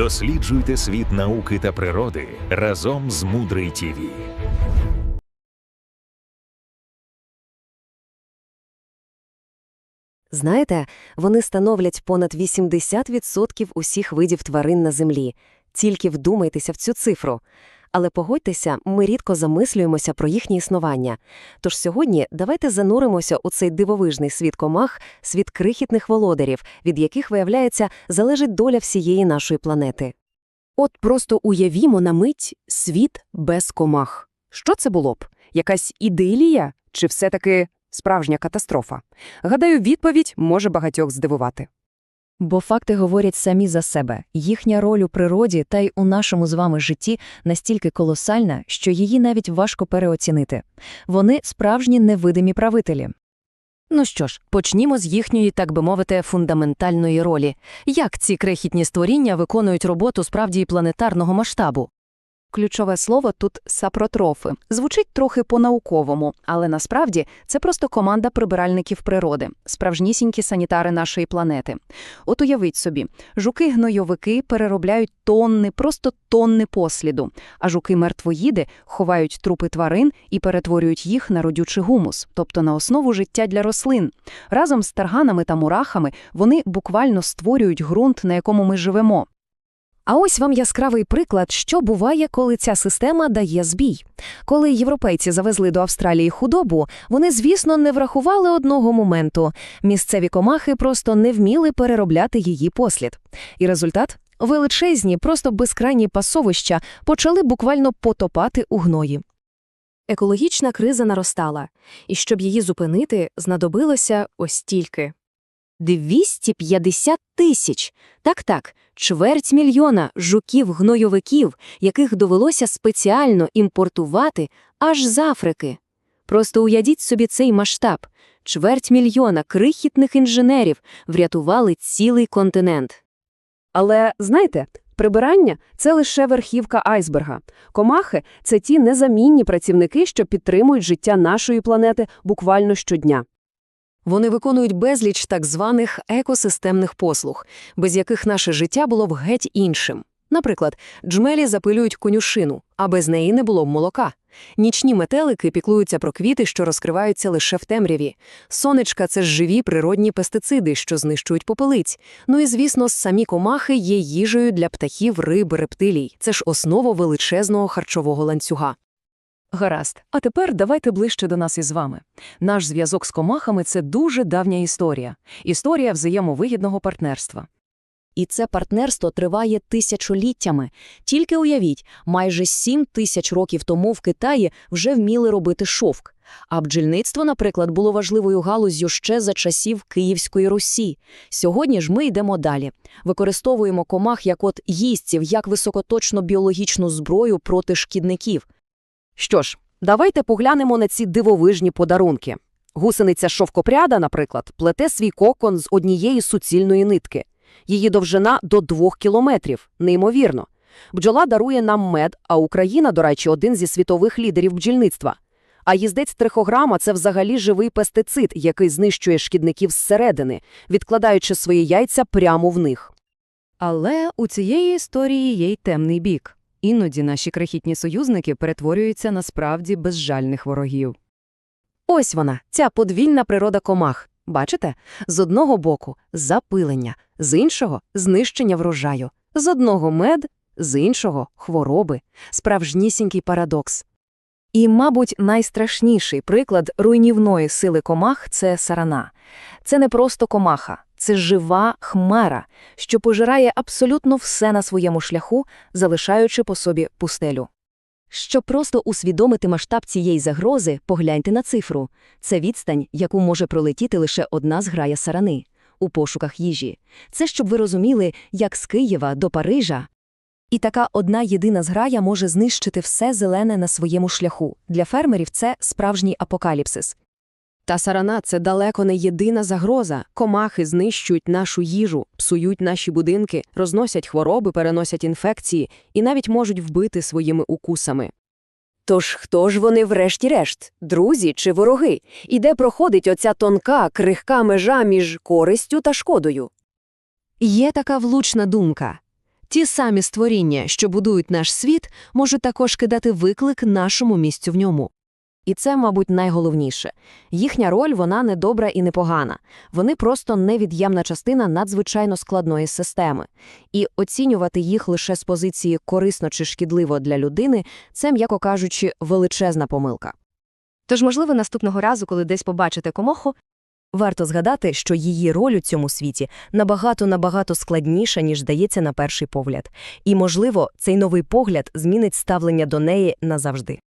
Досліджуйте світ науки та природи разом з Мудрий ТІВІ. Знаєте, вони становлять понад 80% усіх видів тварин на землі. Тільки вдумайтеся в цю цифру. Але погодьтеся, ми рідко замислюємося про їхнє існування. Тож сьогодні давайте зануримося у цей дивовижний світ комах, світ крихітних володарів, від яких, виявляється, залежить доля всієї нашої планети. От просто уявімо на мить світ без комах. Що це було б? Якась ідилія чи все-таки справжня катастрофа? Гадаю, відповідь може багатьох здивувати. Бо факти говорять самі за себе. Їхня роль у природі та й у нашому з вами житті настільки колосальна, що її навіть важко переоцінити. Вони справжні невидимі правителі. Ну що ж, почнімо з їхньої, так би мовити, фундаментальної ролі. Як ці крихітні створіння виконують роботу справді планетарного масштабу? Ключове слово тут сапротрофи. Звучить трохи по-науковому, але насправді це просто команда прибиральників природи, справжнісінькі санітари нашої планети. От уявіть собі, жуки-гнойовики переробляють тонни, просто тонни посліду, а жуки-мертвоїди ховають трупи тварин і перетворюють їх на родючий гумус, тобто на основу життя для рослин. Разом з тарганами та мурахами вони буквально створюють ґрунт, на якому ми живемо. А ось вам яскравий приклад, що буває, коли ця система дає збій. Коли європейці завезли до Австралії худобу, вони, звісно, не врахували одного моменту. Місцеві комахи просто не вміли переробляти її послід. І результат величезні, просто безкрайні пасовища почали буквально потопати у гної. Екологічна криза наростала, і щоб її зупинити, знадобилося ось тільки. 250 тисяч. Так-так, чверть мільйона жуків-гнойовиків, яких довелося спеціально імпортувати аж з Африки. Просто уявіть собі цей масштаб. Чверть мільйона крихітних інженерів врятували цілий континент. Але, знаєте, прибирання – це лише верхівка айсберга. Комахи – це ті незамінні працівники, що підтримують життя нашої планети буквально щодня. Вони виконують безліч так званих екосистемних послуг, без яких наше життя було б геть іншим. Наприклад, джмелі запилюють конюшину, а без неї не було б молока. Нічні метелики піклуються про квіти, що розкриваються лише в темряві. Сонечка – це живі природні пестициди, що знищують попелиць. Ну і, звісно, самі комахи є їжею для птахів, риб, рептилій. Це ж основа величезного харчового ланцюга. Гаразд. А тепер давайте ближче до нас із вами. Наш зв'язок з комахами – це дуже давня історія. Історія взаємовигідного партнерства. І це партнерство триває тисячоліттями. Тільки уявіть, майже сім тисяч років тому в Китаї вже вміли робити шовк. А бджільництво, наприклад, було важливою галуззю ще за часів Київської Русі. Сьогодні ж ми йдемо далі. Використовуємо комах як от їстців, як високоточну біологічну зброю проти шкідників. Що ж, давайте поглянемо на ці дивовижні подарунки. Гусениця шовкопряда, наприклад, плете свій кокон з однієї суцільної нитки. Її довжина до двох кілометрів. Неймовірно. Бджола дарує нам мед, а Україна, до речі, один зі світових лідерів бджільництва. А їздець трихограма – це взагалі живий пестицид, який знищує шкідників зсередини, відкладаючи свої яйця прямо в них. Але у цієї історії є й темний бік. Іноді наші крихітні союзники перетворюються на справді безжальних ворогів. Ось вона, ця подвійна природа комах. Бачите? З одного боку – запилення, з іншого – знищення врожаю, з одного – мед, з іншого – хвороби. Справжнісінький парадокс. І, мабуть, найстрашніший приклад руйнівної сили комах – це сарана. Це не просто комаха, це жива хмара, що пожирає абсолютно все на своєму шляху, залишаючи по собі пустелю. Щоб просто усвідомити масштаб цієї загрози, погляньте на цифру. Це відстань, яку може пролетіти лише одна зграя сарани у пошуках їжі. Це щоб ви розуміли, як з Києва до Парижа. І така одна єдина зграя може знищити все зелене на своєму шляху. Для фермерів це справжній апокаліпсис. Та сарана – це далеко не єдина загроза. Комахи знищують нашу їжу, псують наші будинки, розносять хвороби, переносять інфекції і навіть можуть вбити своїми укусами. Тож хто ж вони врешті-решт? Друзі чи вороги? І де проходить оця тонка, крихка межа між користю та шкодою? Є така влучна думка. Ті самі створіння, що будують наш світ, можуть також кидати виклик нашому місцю в ньому. І це, мабуть, найголовніше. Їхня роль, вона не добра і не погана. Вони просто невід'ємна частина надзвичайно складної системи. І оцінювати їх лише з позиції корисно чи шкідливо для людини – це, м'яко кажучи, величезна помилка. Тож, можливо, наступного разу, коли десь побачите комоху, варто згадати, що її роль у цьому світі набагато-набагато складніша, ніж здається на перший погляд. І, можливо, цей новий погляд змінить ставлення до неї назавжди.